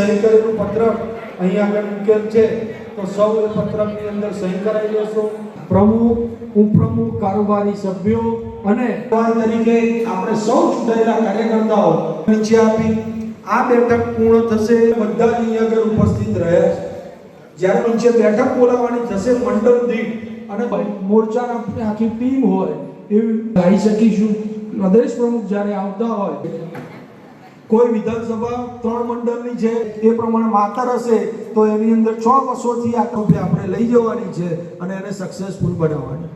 સહી પત્રક અહીંયા આગળ મૂકેલ છે. તો સૌ એ પત્રકની અંદર સહી કરાવી લેશો. પ્રમુખ, ઉપપ્રમુખ, કારોબારી સભ્યો અને તરીકે આપણે સૌ ચૂંટાયેલા કાર્યકર્તાઓ નીચે આપી આ બેઠક પૂર્ણ થશે. બધા અહીં આગળ ઉપસ્થિત રહ્યા છે. જ્યારે નીચે બેઠક બોલાવવાની થશે મંડળ દીઠ. અને મોરચાના આખી ટીમ હોય એવી ગાઈ શકીશું. પ્રદેશ પ્રમુખ જ્યારે આવતા હોય કોઈ વિધાનસભા ત્રણ મંડળની છે, એ પ્રમાણે માતર હશે, તો એની અંદર છ વર્ષોથી આ ટ્રોફી આપણે લઈ જવાની છે અને એને સક્સેસફુલ બનાવવાની.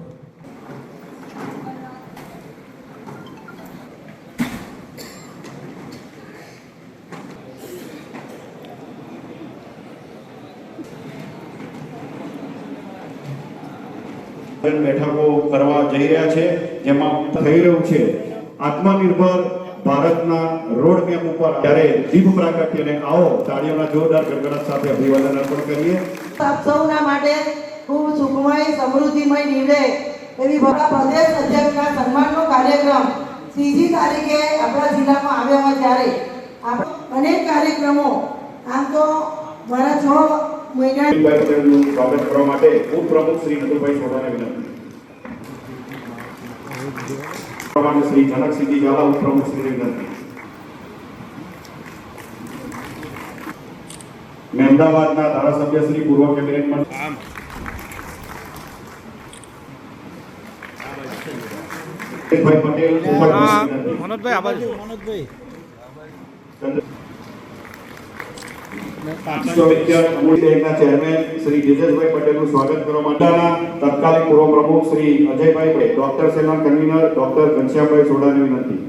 બેઠકો કરવા જઈ રહ્યા છે, જેમાં થઈ રહ્યું છે આત્મનિર્ભર ભારતના રોડ મેપ ઉપર ત્યારે દીપ પ્રાગટ્યને આવો તાળીઓના જોરદાર ગડગડાટ સાથે અભિવાદન અર્પણ કરીએ. આપ સૌના માટે ખૂબ સુખમય સમૃદ્ધિમય નીવડે એવી આપણા પ્રદેશ અધ્યક્ષના સન્માનનો કાર્યક્રમ ત્રીજી તારીખે આપણા જિલ્લામાં આવ્યા હોય ત્યારે. આપણે અનેક કાર્યક્રમો આમ તો મારા છ મહિના સ્વાગત કરવા માટે ઉપપ્રમુખ શ્રી નટુભાઈ સોઢાને વિનંતી. પ્રમાણે શ્રી જનકસિંહજી ઝાલા ઉપપ્રમુખ શ્રીને વિનંતી મહેમદાવાદના ધારાસભ્ય શ્રી પૂર્વ કેબિનેટ મંત્રી પટેલ મનોજભાઈ મનોજભાઈ બેંકના ચેરમેન શ્રી જેજસભાઈ પટેલનું સ્વાગત કરવા માટેના તત્કાલીન પૂર્વ પ્રમુખ શ્રી અજયભાઈ ડોક્ટર સેના કન્વીનર ડોક્ટર ઘનશ્યામભાઈ સોડાની વિનંતી.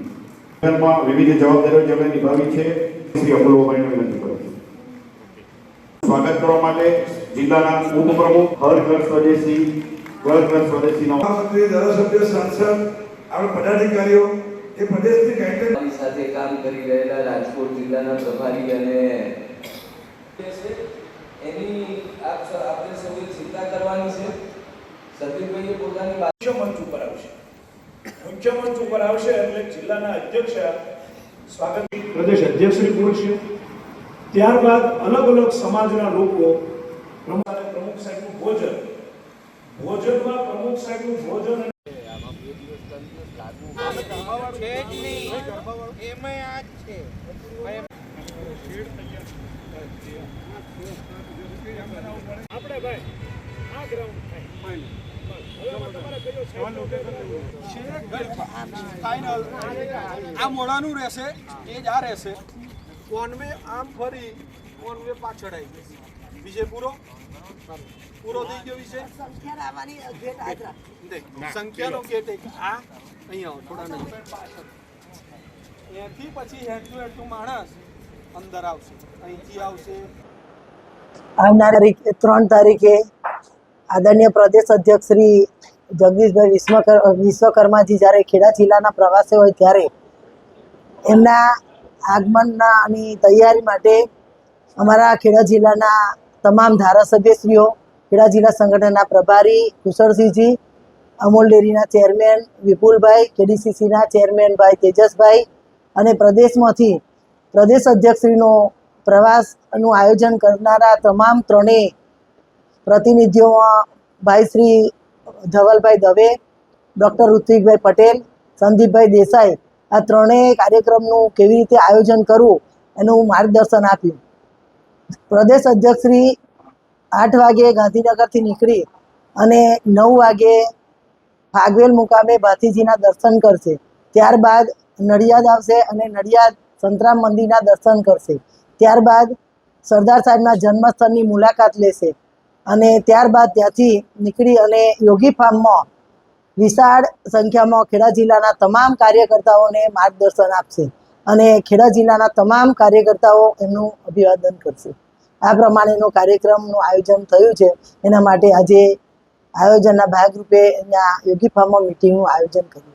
વિવિધ જવાબદારીઓ જેમણે નિભાવી છે શ્રી અમૂલભાઈને વિનંતી કરું સ્વાગત કરવા માટે જિલ્લાના ઉપપ્રમુખ હર ઘર સ્વદેશી ઘર ઘર સ્વદેશીનો ધારાસભ્ય સાંસદ આપણા પદાધિકારીઓ એ પ્રદેશની સાથે કામ કરી રહેલા રાજકોટ જિલ્લાના પ્રભારી અને એની આપ આપણે સૌએ ચિંતા કરવાની છે? સતીભાઈએ પોતાની વાત મુખ્ય મંચ ઉપર આવશે. મુખ્ય મંચ ઉપર આવશે એટલે જિલ્લાના અધ્યક્ષ સ્વાગત પ્રદેશ અધ્યક્ષ અધ્યક્ષશ્રી બોલશે ત્યારબાદ અલગ અલગ સમાજના લોકો પ્રમુખ પ્રમુખ સાહેબનું ભોજન. ભોજનમાં પ્રમુખ સાહેબનું ભોજન અને આપણે ભાઈ આ ગ્રાઉન્ડ આ મોડાનું રહેશે એ જ આ રહેશે. કોનવે આમ ફરી કોનવે પાછળ આવી જશે વિષય પૂરો? પૂરો થઈ ગયો દેખ, સંખ્યાનો ગેટ એક. આ અહીંયા આવો થોડા નહીં. અહીંથી પછી હેડ ટુ માણસ. અંદર આવશે. અહીંથી આવશે. આવનાર ત્રણ તારીખે આદરણીય પ્રદેશ અધ્યક્ષ શ્રી જગદીશભાઈ વિશ્વકર, વિશ્વકર્માજી જ્યારે ખેડા જિલ્લાના પ્રવાસે હોય ત્યારે એમના આગમનની તૈયારી માટે અમારા ખેડા જિલ્લાના તમામ ધારાસભ્યશ્રીઓ, ખેડા જિલ્લા સંગઠનના પ્રભારી કુશળસિંહજી, અમૂલ ડેરીના ચેરમેન વિપુલભાઈ, કેડીસીસીના ચેરમેન ભાઈ તેજસભાઈ અને પ્રદેશમાંથી પ્રદેશ અધ્યક્ષશ્રીનો પ્રવાસનું આયોજન કરનારા તમામ ત્રણેય પ્રતિનિધિઓમાં ભાઈ શ્રી ધવલભાઈ દવે, ડૉક્ટર ઋત્વિકભાઈ પટેલ, સંદીપભાઈ દેસાઈ, આ ત્રણેય કાર્યક્રમનું કેવી રીતે આયોજન કરવું એનું માર્ગદર્શન આપ્યું. પ્રદેશ અધ્યક્ષશ્રી આઠ વાગે ગાંધીનગરથી નીકળી અને નવ વાગે ફાગવેલ મુકામે ભાતીજીના દર્શન કરશે. ત્યારબાદ નડિયાદ આવશે અને નડિયાદ સંતરામ મંદિરના દર્શન કરશે. ત્યારબાદ સરદાર સાહેબના જન્મસ્થળની મુલાકાત લેશે. અને ત્યારબાદ ત્યાંથી નીકળી અને યોગી ફાર્મમાં વિશાળ સંખ્યામાં ખેડા જિલ્લાના તમામ કાર્યકર્તાઓને માર્ગદર્શન આપશે અને ખેડા જિલ્લાના તમામ કાર્યકર્તાઓ એમનું અભિવાદન કરશે. આ પ્રમાણેનો કાર્યક્રમનું આયોજન થયું છે. એના માટે આજે આયોજનના ભાગરૂપે યોગી ફાર્મમાં મિટિંગનું આયોજન કર્યું.